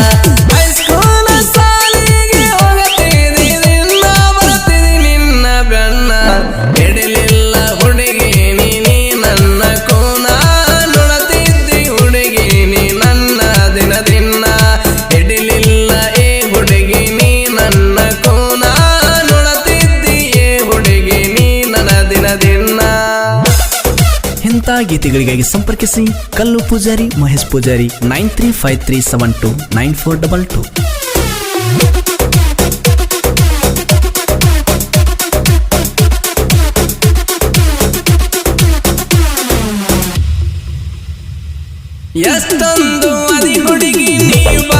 Bye. ಗೀತೆಗಳಿಗಾಗಿ ಸಂಪರ್ಕಿಸಿ Kallu Poojari Mahesh Poojari nine three five three seven two nine four double two. ಎಷ್ಟೊಂದು ಅದಿ ಹುಡುಗಿ ನೀವು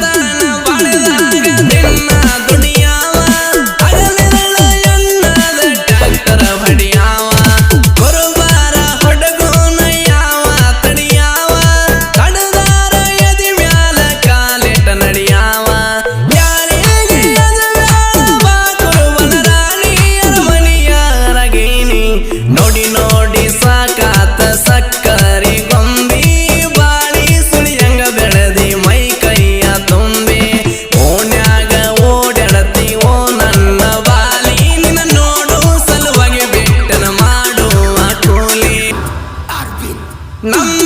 বাড়দান বাড়দান No.